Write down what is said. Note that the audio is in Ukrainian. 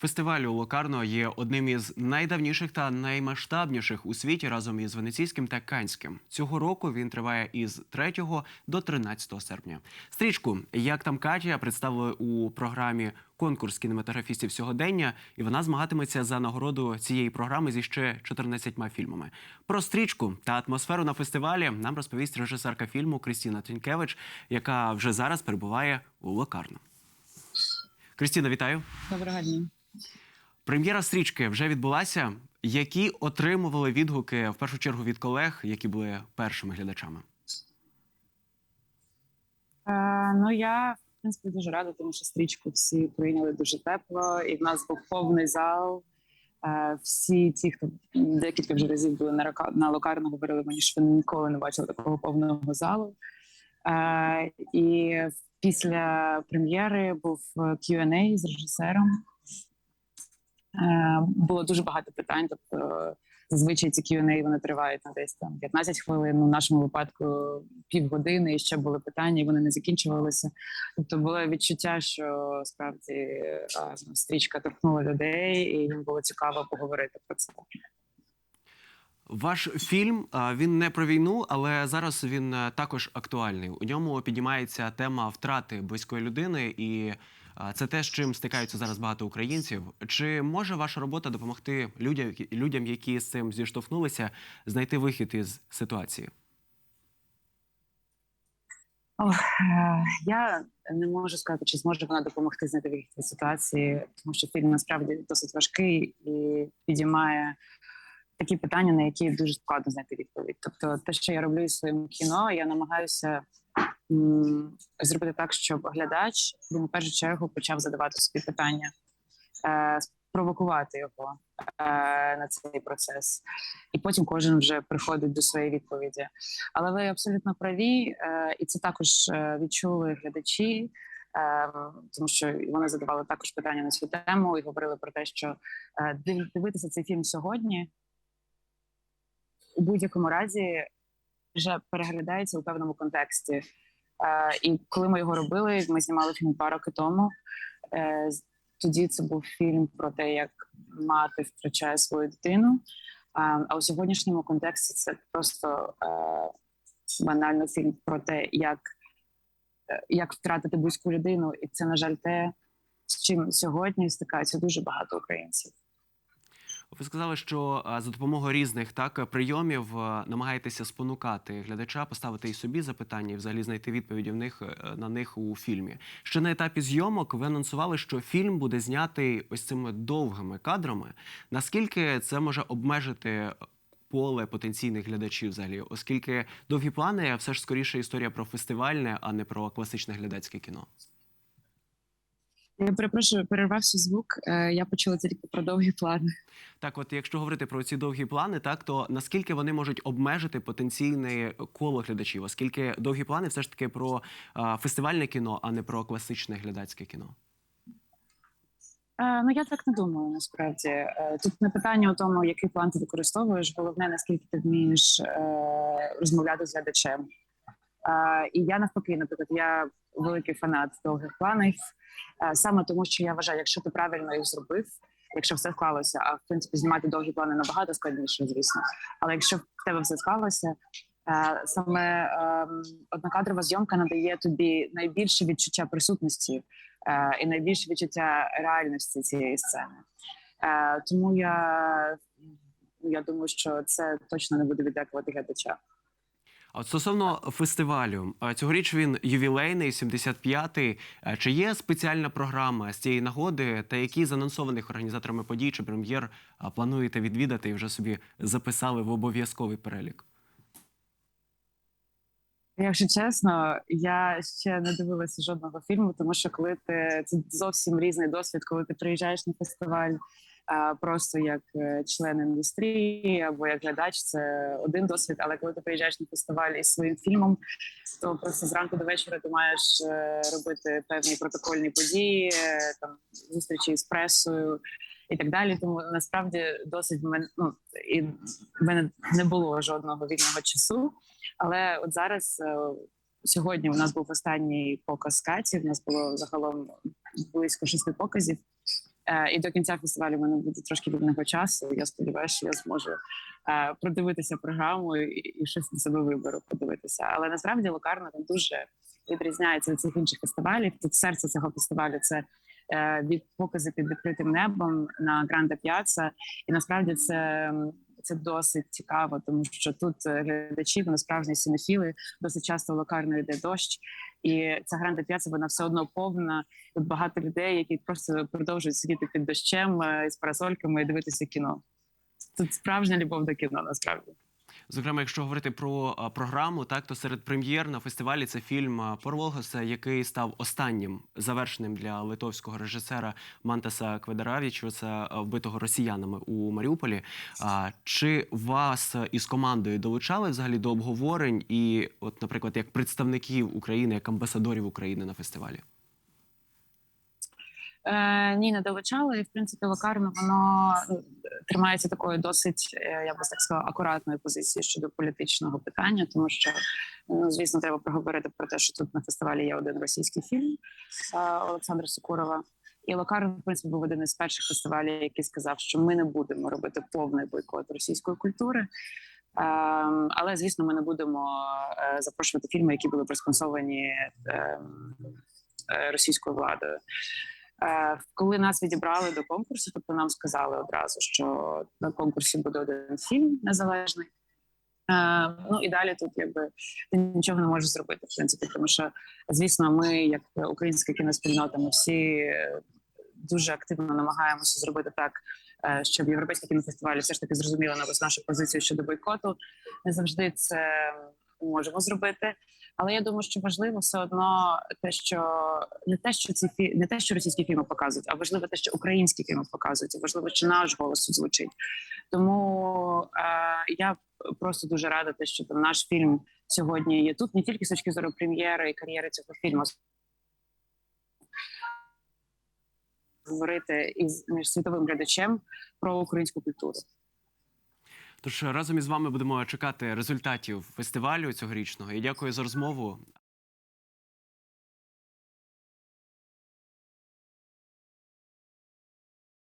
Фестиваль у Локарно є одним із найдавніших та наймасштабніших у світі разом із Венеційським та Канським. Цього року він триває із 3 до 13 серпня. Стрічку Як там Катя представили у програмі Конкурс кінематографістів сьогодення, і вона змагатиметься за нагороду цієї програми зі ще 14 фільмами. Про стрічку та атмосферу на фестивалі нам розповість режисерка фільму Крістіна Тінкевич, яка вже зараз перебуває у Локарно. Крістіна, вітаю. Доброго дня. Прем'єра стрічки вже відбулася. Які отримували відгуки в першу чергу від колег, які були першими глядачами? Е, ну я в принципі дуже рада, тому що стрічку всі прийняли дуже тепло, і в нас був повний зал. Е, всі ті, хто декілька вже разів були на рока на локарно, говорили мені, що вони ніколи не бачили такого повного залу. Е, і після прем'єри був Q&A з режисером. Е, було дуже багато питань. Тобто, зазвичай ці Q&A вони тривають на десь там 15 хвилин. В нашому випадку півгодини, і ще були питання, і вони не закінчувалися. Тобто, було відчуття, що справді е, стрічка торкнула людей, і їм було цікаво поговорити про це. Ваш фільм він не про війну, але зараз він е, також актуальний. У ньому піднімається тема втрати близької людини, і це те, з чим стикаються зараз багато українців. Чи може ваша робота допомогти людям, людям, які з цим зіштовхнулися, знайти вихід із ситуації? Е, я не можу сказати, чи зможе вона допомогти знайти вихід із ситуації, тому що фільм насправді досить важкий і підіймає такі питання, на які дуже складно знайти відповідь. Тобто, те, що я роблю своїм кіно, я намагаюся зробити так, щоб глядач він в першу чергу почав задавати собі питання, е, спровокувати його е, на цей процес, і потім кожен вже приходить до своєї відповіді. Але ви абсолютно праві, е, і це також е, відчули глядачі. Е, тому що вони задавали також питання на цю тему і говорили про те, що е, дивитися цей фільм сьогодні у будь-якому разі вже переглядається у певному контексті. І коли ми його робили, ми знімали фільм два роки тому. Е, тоді це був фільм про те, як мати втрачає свою дитину. А у сьогоднішньому контексті це просто е, банально фільм про те, як, е, як втратити близьку людину, і це, на жаль, те, з чим сьогодні стикаються дуже багато українців. Ви сказали, що за допомогою різних так прийомів намагаєтеся спонукати глядача, поставити і собі запитання, і взагалі знайти відповіді в них е, на них у фільмі. Ще на етапі зйомок ви анонсували, що фільм буде знятий ось цими довгими кадрами. Наскільки це може обмежити поле потенційних глядачів, взагалі, оскільки довгі плани все ж скоріше історія про фестивальне, а не про класичне глядацьке кіно. Я перепрошую, перервався звук. Е, я почула тільки про довгі плани. Так, от якщо говорити про ці довгі плани, так то наскільки вони можуть обмежити потенційне коло глядачів, оскільки довгі плани все ж таки про а, фестивальне кіно, а не про класичне глядацьке кіно. Е, ну я так не думаю. Насправді Е, тут не питання у тому, який план ти використовуєш. Головне, наскільки ти вмієш е, розмовляти з глядачем. І я навпаки, наприклад, я великий фанат довгих планів, саме тому, що я вважаю, якщо ти правильно їх зробив, якщо все склалося, а в принципі знімати довгі плани набагато складніше, звісно. Але якщо в тебе все склалося, саме е, однокадрова зйомка надає тобі найбільше відчуття присутності е, і найбільше відчуття реальності цієї сцени. Е, тому я, я думаю, що це точно не буде віддякувати глядача. От стосовно фестивалю, цьогоріч він ювілейний, 75-й. Чи є спеціальна програма з цієї нагоди, та які з анонсованих організаторами подій чи прем'єр плануєте відвідати і вже собі записали в обов'язковий перелік? Якщо чесно, я ще не дивилася жодного фільму, тому що коли ти це зовсім різний досвід, коли ти приїжджаєш на фестиваль просто як е, член індустрії або як глядач, це один досвід. Але коли ти приїжджаєш на фестиваль із своїм фільмом, то просто зранку до вечора ти маєш е, робити певні протокольні події, е, там зустрічі з пресою. І так далі, тому насправді досить в мене ну і в мене не було жодного вільного часу. Але от зараз сьогодні у нас був останній показ Каті. У нас було загалом близько шести показів. Е, і до кінця фестивалю в мене буде трошки вільного часу. Я сподіваюся, що я зможу е, продивитися програму і, і щось на себе виберу подивитися. Але насправді Локарна там дуже відрізняється від цих інших фестивалів. Тут серце цього фестивалю це е, від покази під відкритим небом на Гранда П'яца. І насправді це. Це досить цікаво, тому що тут е, глядачі вони справжні синофіли, Досить часто локально йде дощ, і ця гранда п'яца вона все одно повна. Тут багато людей, які просто продовжують сидіти під дощем е, з парасольками і дивитися кіно. Тут справжня любов до кіно, насправді. Зокрема, якщо говорити про програму, так то серед прем'єр на фестивалі це фільм Порволгоса, який став останнім завершеним для литовського режисера Мантаса Кведаравічуса, вбитого росіянами у Маріуполі. Чи вас із командою долучали взагалі до обговорень і, от, наприклад, як представників України, як амбасадорів України на фестивалі? Е, ні, не долучали. І в принципі, локарно воно ну, тримається такою досить, е, я б так сказала, акуратною позиції щодо політичного питання, тому що ну, звісно, треба проговорити про те, що тут на фестивалі є один російський фільм е, Олександра Сокурова. І Локарно, в принципі, був один із перших фестивалів, який сказав, що ми не будемо робити повний бойкот російської культури. Ем, але звісно, ми не будемо е, запрошувати фільми, які були просконсовані ем, е, російською владою. Е, Коли нас відібрали до конкурсу, тобто нам сказали одразу, що на конкурсі буде один фільм незалежний. Е, Ну і далі тут якби ти нічого не можеш зробити, в принципі, тому що звісно, ми, як українська кіноспільнота, ми всі дуже активно намагаємося зробити так, е, щоб європейські кінофестивалі все ж таки зрозуміли навіть нашу позицію щодо бойкоту. Не завжди це можемо зробити. Але я думаю, що важливо все одно те, що не те, що ці фі... не те, що російські фільми показують, а важливо те, що українські фільми показують. І важливо, що наш голос звучить. Тому е, я просто дуже рада, те, що там наш фільм сьогодні є тут, не тільки з точки зору прем'єри і кар'єри цього фільму. Говорити із між світовим глядачем про українську культуру. Тож разом із вами будемо чекати результатів фестивалю цьогорічного. І дякую за розмову.